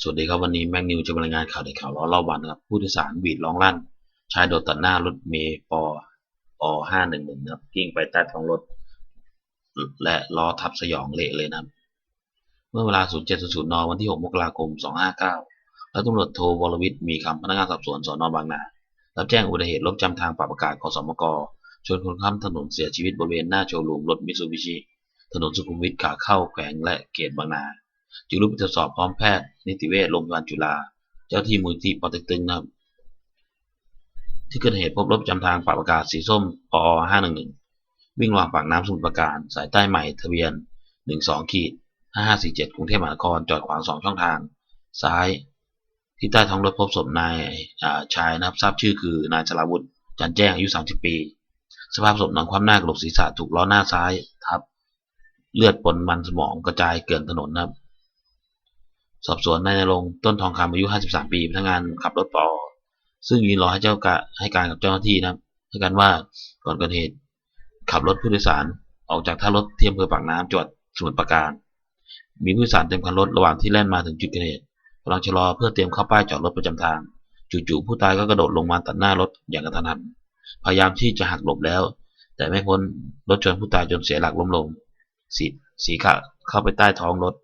สวัสดีครับวันนี้แม็กนิวจะรายงานข่าวในข่าวล้อเล่าวันนะครับผู้โดยสารบีดร้องลั่น ชายโดดตัดหน้ารถเมย์ปอห้าหนึ่งหนึ่งครับกิ้งไปใต้ท้องรถ และล้อทับสยองเละเลยนะครับเมื่อเวลา 07.00 น วันที่ 6 มกราคม 259 แล้วตำรวจโทวรวิทย์มีคำพนักงานสอบสวนสอนอบางนารับแจ้งอุบัติเหตุรถจำทางปรับอากาศขอสมกชนคนข้ามถนนเสียชีวิตบริเวณหน้าโชว์รูมรถมิตซูบิชิถนนสุขุมวิทขาเข้าแขวงและเขตบางนา จึงรุดไปตรวจสอบพร้อมแพทย์นิติเวชโรงพยาบาลจุฬาเจ้าที่มูลที่ปอเต็กตึงนะครับ ที่เกิดเหตุพบรถประจำทางปรับอากาศสีส้มปอ511 วิ่งระหว่างปากน้ำสมุทรปราการ สายใต้ใหม่ทะเบียน 12ขีด5547กรุงเทพมหานครจอดขวางสองช่องทาง ซ้าย ที่ใต้ท้องรถพบศพนายชายนะครับทราบชื่อคือนายสราวุธจันแจ้งอายุ 30 ปี สภาพศพนอนคว่ำหน้ากระโหลกศีรษะถูกล้อหน้าซ้ายทับเลือดปนมันสมองกระจายเกลื่อนถนนนะครับ สอบสวนนายนรงต้นทองคำอายุ 53 ปี พนักงานขับรถปอ ซึ่งยืนรอให้เจ้ากะให้การกับเจ้าหน้าที่นะครับให้การว่าก่อนเกิดเหตุ ขับรถผู้โดยสารออกจากท่ารถที่อำเภอปากน้ำจังหวัดสมุทรปราการ มีผู้โดยสารเต็มคันรถระหว่างที่แล่นมาถึงจุดเกิดเหตุกำลังชะลอเพื่อเตรียมเข้าป้ายจอดรถประจำทาง จู่ๆผู้ตายก็กระโดดลงมาตัดหน้ารถอย่างกระทันหัน พยายามที่จะหักหลบแล้ว แต่ไม่พ้นรถชนผู้ตายจนเสียหลักล้มลงสีสีขะเข้าไปใต้ท้องรถ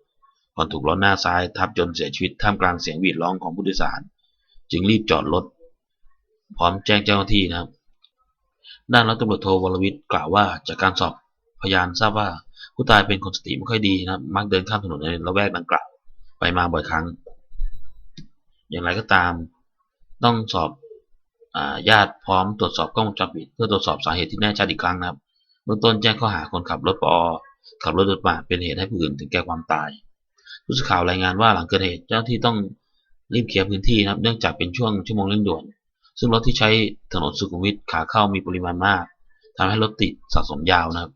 ก่อนถูกล้อหน้าซ้ายทับจนเสียชีวิตท่ามกลางเสียงหวีดร้องของผู้โดยสาร จึงรีบจอดรถพร้อมแจ้งเจ้าหน้าที่นะครับ ด้านร้อยตำรวจโทวรวิทย์กล่าวว่าจากการสอบพยานทราบว่าผู้ตายเป็นคนสติไม่ค่อยดีนะครับมักเดินข้ามถนนในละแวกดังกล่าวไปมาบ่อยครั้ง อย่างไรก็ตามต้องสอบญาติพร้อมตรวจสอบกล้องวงจรปิดเพื่อตรวจสอบสาเหตุที่แน่ชัดอีกครั้งนะครับเบื้องต้นแจ้งข้อหาคนขับรถปอขับรถโดยประมาทเป็นเหตุให้ผู้อื่นถึงแก่ความตาย ผู้สื่อข่าวรายงานว่าหลังเกิดเหตุเจ้าหน้าที่ต้องรีบเคลียร์พื้นที่นะครับ เนื่องจากเป็นช่วงชั่วโมงเร่งด่วน ซึ่งรถที่ใช้ถนนสุขุมวิทขาเข้ามีปริมาณมากทำให้รถติดสะสมยาวนะครับ